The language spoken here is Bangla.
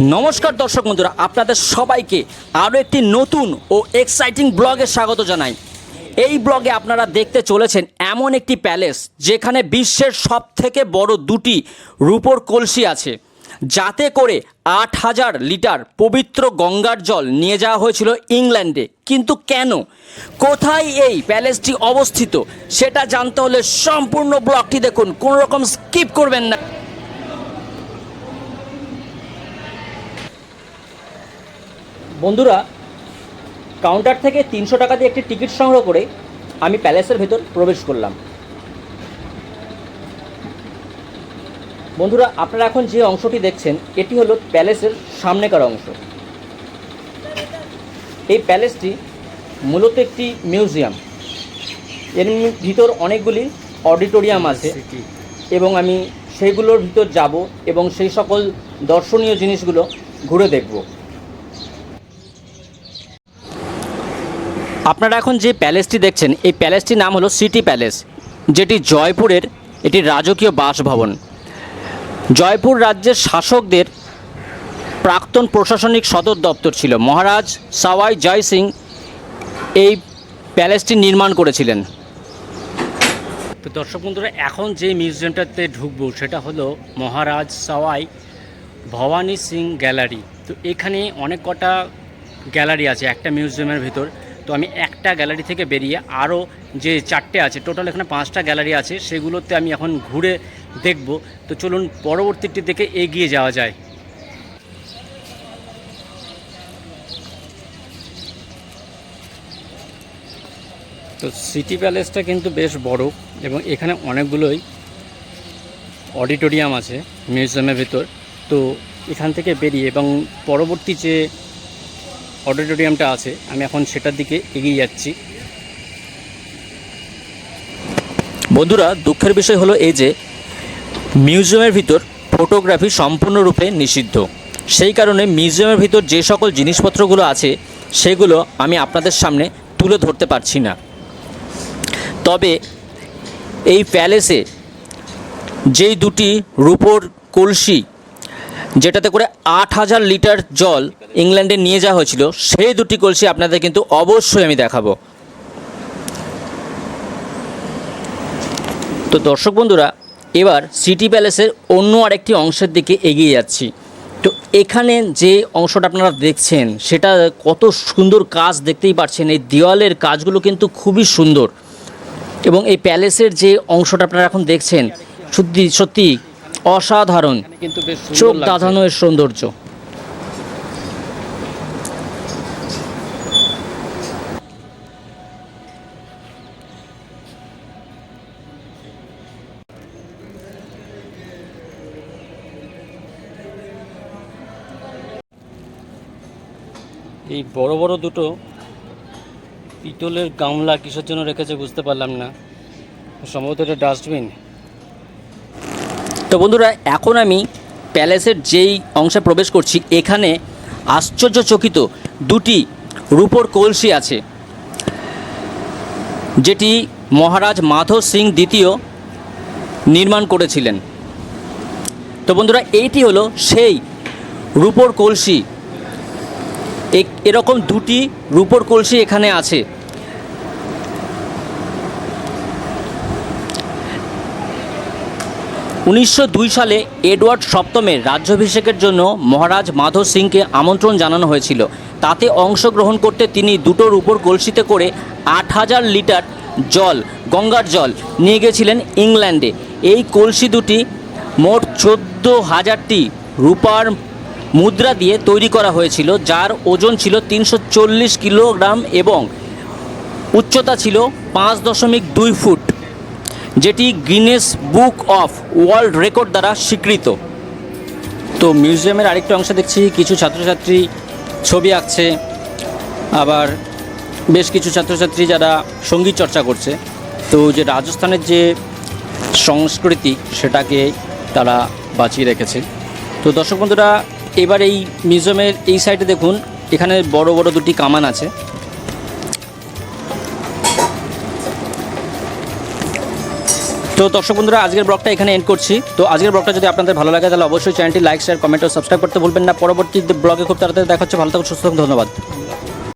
নমস্কার দর্শক বন্ধুরা, আপনাদের সবাইকে আরও একটি নতুন ও এক্সাইটিং ব্লগে স্বাগত জানাই। এই ব্লগে আপনারা দেখতে চলেছেন এমন একটি প্যালেস যেখানে বিশ্বের সব থেকে বড় দুটি রূপোর কলসি আছে। যাতে করে আট হাজার লিটার পবিত্র গঙ্গার জল নিয়ে যাওয়া হয়েছিল ইংল্যান্ডে। কিন্তু কেন? কোথায় এই প্যালেসটি অবস্থিত? সেটা জানতে হলে সম্পূর্ণ ব্লগটি দেখুন, কোনো রকম স্কিপ করবেন না। বন্ধুরা কাউন্টার থেকে তিনশো টাকা দিয়ে একটি টিকিট সংগ্রহ করে আমি প্যালেসের ভেতর প্রবেশ করলাম। বন্ধুরা আপনারা এখন যে অংশটি দেখছেন এটি হলো প্যালেসের সামনেকার অংশ। এই প্যালেসটি মূলত একটি মিউজিয়াম এর ভিতর অনেকগুলি অডিটোরিয়াম আছে এবং আমি সেইগুলোর ভিতর যাব এবং সেই সকল দর্শনীয় জিনিসগুলো ঘুরে দেখব। আপনারা এখন যে প্যালেসটি দেখছেন, এই প্যালেসটির নাম হলো সিটি প্যালেস, যেটি জয়পুরের এটি রাজকীয় বাসভবন। জয়পুর রাজ্যের শাসকদের প্রাক্তন প্রশাসনিক সদর দপ্তর ছিল। মহারাজ সাওয়াই জয় সিং এই প্যালেসটি নির্মাণ করেছিলেন। তো দর্শক বন্ধুরা, এখন যে মিউজিয়ামটাতে ঢুকবো, সেটা হলো মহারাজ সাওয়াই ভবানী সিং গ্যালারি। তো এখানে অনেক কটা গ্যালারি আছে, একটা মিউজিয়ামের ভিতর। তো আমি একটা গ্যালারি থেকে বেরিয়ে আরও যে চারটে আছে, টোটাল এখানে পাঁচটা গ্যালারি আছে, সেগুলোতে আমি এখন ঘুরে দেখব। তো চলুন পরবর্তীটি থেকে এগিয়ে যাওয়া যায়। তো সিটি প্যালেসটা কিন্তু বেশ বড় এবং এখানে অনেকগুলোই অডিটোরিয়াম আছে মিউজিয়ামের ভেতর। তো এখান থেকে বেরিয়ে এবং পরবর্তী যে অডিটোরিয়ামটা আছে, আমি এখন সেটার দিকে এগিয়ে যাচ্ছি। বন্ধুরা, দুঃখের বিষয় হলো এই যে, মিউজিয়ামের ভিতর ফটোগ্রাফি সম্পূর্ণরূপে নিষিদ্ধ। সেই কারণে মিউজিয়ামের ভিতর যে সকল জিনিসপত্রগুলো আছে, সেগুলো আমি আপনাদের সামনে তুলে ধরতে পারছি না। তবে এই প্যালেসে যেই দুটি রূপোর কলসি, যেটাতে করে আট হাজার লিটার জল ইংল্যান্ডে নিয়ে যাওয়া হয়েছিল সেই দুটি কলসি আপনাদের কিন্তু অবশ্যই আমি দেখাবো। তো দর্শক বন্ধুরা এবার সিটি প্যালেসের অন্য আরেকটি অংশের দিকে এগিয়ে যাচ্ছি। তো এখানে যে অংশটা আপনারা দেখছেন সেটা কত সুন্দর কাজ দেখতেই পাচ্ছেন। এই দেওয়ালের কাজগুলো কিন্তু খুবই সুন্দর। এবং এই প্যালেসের যে অংশটা আপনারা এখন দেখছেন সত্যি সত্যি অসাধারণ। কিন্তু চোখ দাঁধানো এর সৌন্দর্য। এই বড় বড় দুটো পিতলের গামলা কিসের জন্য রেখেছে বুঝতে পারলাম না। সম্ভবত এটা ডাস্টবিন তো বন্ধুরা, এখন আমি প্যালেসের যেই অংশে প্রবেশ করছি, এখানে আশ্চর্যচকিত দুটি রূপোর কলসি আছে। যেটি মহারাজ মাধব সিং দ্বিতীয় নির্মাণ করেছিলেন। তো বন্ধুরা, এইটি হলো সেই রূপোর কলসি এরকম দুটি রূপোর কলসি এখানে আছে। উনিশশো দুই সালে এডওয়ার্ড সপ্তমের রাজ্যাভিষেকের জন্য মহারাজ মাধব সিংকে আমন্ত্রণ জানানো হয়েছিল। তাতে অংশগ্রহণ করতে তিনি দুটোর উপর কলসিতে করে আট হাজার লিটার জল, গঙ্গার জল নিয়ে গেছিলেন ইংল্যান্ডে। এই কলসি দুটি মোট চোদ্দ হাজারটি রূপার মুদ্রা দিয়ে তৈরি করা হয়েছিল, যার ওজন ছিল তিনশো চল্লিশ কিলোগ্রাম এবং উচ্চতা ছিল পাঁচ দশমিক দুই ফুট, যেটি Guinness book of world record দ্বারা স্বীকৃত। তো মিউজিয়ামের আরেকটা অংশে দেখছি, কিছু ছাত্রছাত্রী ছবি আঁকছে, আবার বেশ কিছু ছাত্রছাত্রী যারা সংগীত চর্চা করছে। তো যে রাজস্থানের যে সংস্কৃতি, সেটাকে তারা বাঁচিয়ে রেখেছে। তো দর্শক বন্ধুরা এবার এই মিউজিয়ামের এই সাইডে দেখুন, এখানে বড় বড় দুটি কামান আছে। তো দর্শক বন্ধুরা, আজকের ব্লগটা এখানে এন্ড করছি। তো আজকের ব্লগটা যদি আপনাদের ভালো লাগে, তাহলে অবশ্যই চ্যানেলটি লাইক শেয়ার কমেন্ট ও সাবস্ক্রাইব করতে ভুলবেন না। পরবর্তী ব্লগে খুব তাড়াতাড়ি দেখা হচ্ছে। ভালো থাকুন, সুস্থ ধন্যবাদ।